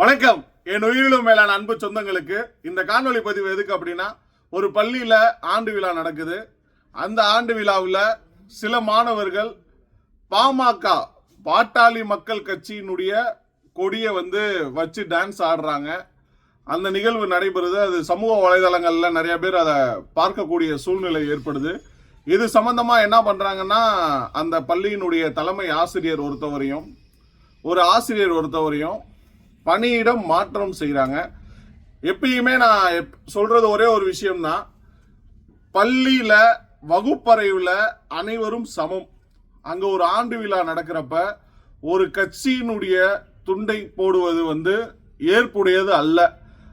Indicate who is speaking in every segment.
Speaker 1: வணக்கம். என் உயிரிலும் மேலான அன்பு சொந்தங்களுக்கு இந்த காணொலி பதிவு எதுக்கு அப்படின்னா ஒரு பள்ளியில் ஆண்டு விழா நடக்குது. அந்த ஆண்டு விழாவில் சில மாணவர்கள் பாமக பாட்டாளி மக்கள் கட்சியினுடைய கொடியை வந்து வச்சு டான்ஸ் ஆடுறாங்க. அந்த நிகழ்வு நடைபெறுது. அது சமூக வலைதளங்களில் நிறைய பேர் அதை பார்க்கக்கூடிய சூழ்நிலை ஏற்படுது. இது சம்பந்தமாக என்ன பண்ணுறாங்கன்னா அந்த பள்ளியினுடைய தலைமை ஆசிரியர் ஒருத்தவரையும் ஒரு ஆசிரியர் ஒருத்தவரையும் பணியிடம் மாற்றம் செய்கிறாங்க எப்பயுமே நான் எப்- சொல்றது ஒரே ஒரு விஷயம்தான் பள்ளியில் வகுப்பறையில் அனைவரும் சமம். அங்கே ஒரு ஆண்டு விழா நடக்கிறப்ப ஒரு கட்சியினுடைய துண்டை போடுவது வந்து ஏற்புடையது அல்ல.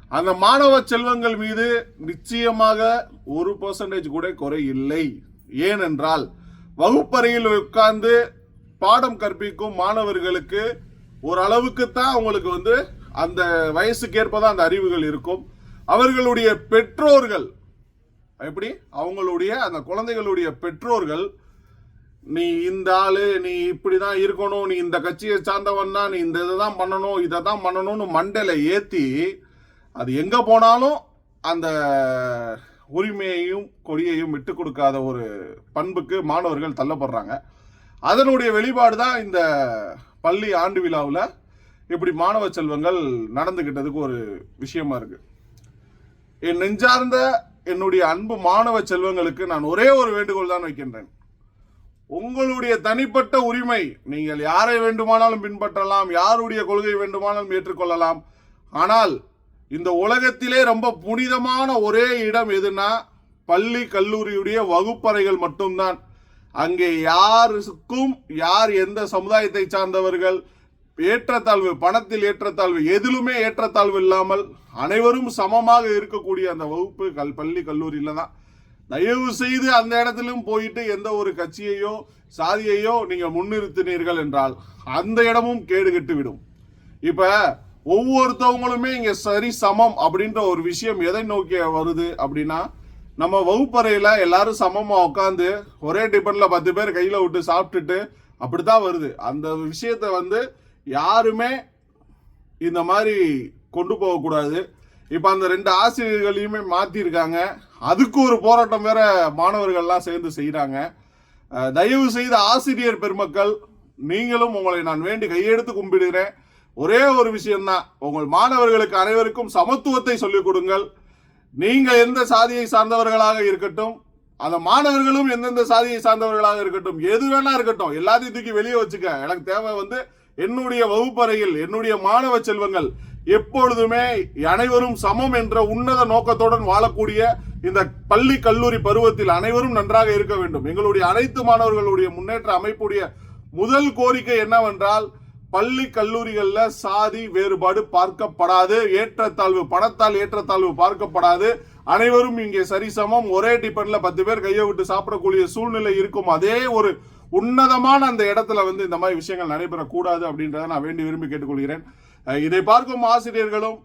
Speaker 1: அந்த மாணவ செல்வங்கள் மீது நிச்சயமாக ஒரு பர்சன்டேஜ் கூட குறை இல்லை. ஏனென்றால் வகுப்பறையில் உட்கார்ந்து பாடம் கற்பிக்கும் மாணவர்களுக்கு ஓரளவுக்கு தான் அவங்களுக்கு வந்து அந்த வயசுக்கேற்ப தான் அந்த அறிவுகள் இருக்கும். அவர்களுடைய பெற்றோர்கள் எப்படி? அவங்களுடைய அந்த குழந்தைகளுடைய பெற்றோர்கள் நீ இந்த ஆளு நீ இப்படி தான் இருக்கணும் நீ இந்த கட்சியை சார்ந்தவன்னா நீ இந்த இதை தான் பண்ணணும் இதை தான் பண்ணணும்னு மண்டையில் ஏற்றி அது எங்கே போனாலும் அந்த உரிமையையும் கொடியையும் விட்டு கொடுக்காத ஒரு பண்புக்கு மாணவர்கள் தள்ளப்படுறாங்க. அதனுடைய வெளிப்பாடு தான் இந்த பள்ளி ஆண்டு விழாவில் இப்படி மாணவ செல்வங்கள் நடந்துக்கிட்டதுக்கு ஒரு விஷயமா இருக்கு. என் நெஞ்சார்ந்த என்னுடைய அன்பு மாணவ செல்வங்களுக்கு நான் ஒரே ஒரு வேண்டுகோள் தான் வைக்கின்றேன். உங்களுடைய தனிப்பட்ட உரிமை நீங்கள் யாரை வேண்டுமானாலும் பின்பற்றலாம் யாருடைய கொள்கை வேண்டுமானாலும் ஏற்றுக்கொள்ளலாம். ஆனால் இந்த உலகத்திலே ரொம்ப புனிதமான ஒரே இடம் எதுனா பள்ளி கல்லூரியுடைய வகுப்பறைகள் மட்டும்தான். அங்கே யாருக்கும் யார் எந்த சமுதாயத்தை சார்ந்தவர்கள் ஏற்றத்தாழ்வு பணத்தில் ஏற்றத்தாழ்வு எதிலுமே ஏற்றத்தாழ்வு இல்லாமல் அனைவரும் சமமாக இருக்கக்கூடிய அந்த வகுப்பு கல் பள்ளி கல்லூரியில் தான். தயவு செய்து அந்த இடத்திலும் போயிட்டு எந்த ஒரு கட்சியையோ சாதியையோ நீங்கள் முன்னிறுத்தினீர்கள் என்றால் அந்த இடமும் கேடுகட்டு விடும் இப்போ ஒவ்வொருத்தவங்களுமே இங்கே சரி சமம் அப்படின்ற ஒரு விஷயம் எதை நோக்கி வருது அப்படின்னா நம்ம வகுப்பறையில் எல்லாரும் சமமாக உட்காந்து ஒரே டிபனில் பத்து பேர் கையில் விட்டு சாப்பிட்டுட்டு அப்படித்தான் வருது. அந்த விஷயத்தை வந்து யாருமே இந்த மாதிரி கொண்டு போகக்கூடாது இப்போ அந்த ரெண்டு ஆசிரியர்களையுமே மாற்றிருக்காங்க அதுக்கு ஒரு போராட்டம் வேற மாணவர்கள்லாம் சேர்ந்து செய்கிறாங்க தயவு செய்த ஆசிரியர் பெருமக்கள் நீங்களும் உங்களை நான் வேண்டி கையெடுத்து கும்பிடுகிறேன். ஒரே ஒரு விஷயம்தான். உங்கள் மாணவர்களுக்கு அனைவருக்கும் சமத்துவத்தை சொல்லிக் கொடுங்கள். நீங்கள் எந்த சாதியை சார்ந்தவர்களாக இருக்கட்டும் அந்த மாணவர்களும் எந்தெந்த சாதியை சார்ந்தவர்களாக இருக்கட்டும் எது வேணா இருக்கட்டும் எல்லாத்தையும் தூக்கி வெளியே வச்சுக்க. எனக்கு தேவை வந்து என்னுடைய வகுப்பறையில் என்னுடைய மாணவ செல்வங்கள் எப்பொழுதுமே அனைவரும் சமம் என்ற உன்னத நோக்கத்துடன் வாழக்கூடிய இந்த பள்ளி கல்லூரி பருவத்தில் அனைவரும் நன்றாக இருக்க வேண்டும். எங்களுடைய அனைத்து மாணவர்களுடைய முன்னேற்ற அமைப்புடைய முதல் கோரிக்கை என்னவென்றால் பள்ளி கல்லூரிகளில் சாதி வேறுபாடு பார்க்கப்படாது. ஏற்றத்தாழ்வு பணத்தால் ஏற்றத்தாழ்வு பார்க்கப்படாது. அனைவரும் இங்கே சரிசமம். ஒரே டிபன்ல பத்து பேர் கையை விட்டு சாப்பிடக்கூடிய சூழ்நிலை இருக்கும். அதே ஒரு உன்னதமான அந்த இடத்துல வந்து இந்த மாதிரி விஷயங்கள் நடைபெறக்கூடாது அப்படின்றத நான் வேண்டி விரும்பி கேட்டுக்கொள்கிறேன். இதை பார்க்கும் ஆசிரியர்களும்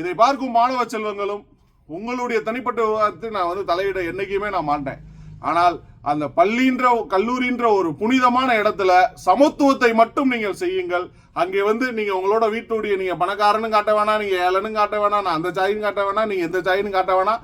Speaker 1: இதை பார்க்கும் மாணவ செல்வங்களும் உங்களுடைய தனிப்பட்ட விவகாரத்தில் நான் வந்து தலையிட என்னைக்குமே நான் மாட்டேன். ஆனால் அந்த பள்ளின்ற கல்லூரின்ற ஒரு புனிதமான இடத்துல சமத்துவத்தை மட்டும் நீங்கள் செய்யுங்கள். அங்கே வந்து நீங்கள் உங்களோட வீட்டுடைய நீங்கள் பணக்காரனும் காட்ட வேணாம் நீங்கள் ஏழனும் காட்ட வேணாம் நான் அந்த சாயின்னு காட்ட வேணாம் நீங்கள் எந்த சாயின்னு காட்ட வேணாம்.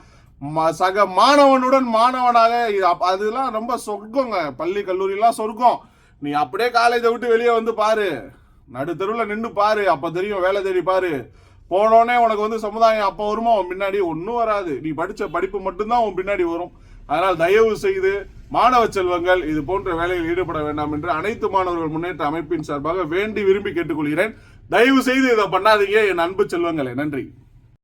Speaker 1: ம- சக மாணவனுடன் மாணவனாக இது அதெல்லாம் ரொம்ப சொர்க்கங்க. பள்ளி கல்லூரிலாம் சொர்க்கம். நீ அப்படியே காலேஜை விட்டு வெளியே வந்து பாரு. நடுத்தெருவில் நின்று பாரு. அப்போ தெரியும் வேலை தேடி பாரு. போனோடனே உனக்கு வந்து சமுதாயம் அப்போ வருமா? உன் பின்னாடி ஒன்றும் வராது. நீ படிச்ச படிப்பு மட்டும்தான் உன் பின்னாடி வரும். அதனால் தயவு செய்து மாணவ செல்வங்கள் இது போன்ற வேலையில் ஈடுபட வேண்டாம் என்று அனைத்து மாணவர்கள் முன்னேற்ற அமைப்பின் சார்பாக வேண்டி விரும்பி கேட்டுக்கொள்கிறேன். தயவு செய்து இதை பண்ணாதீங்க என் அன்பு செல்வங்களே. நன்றி.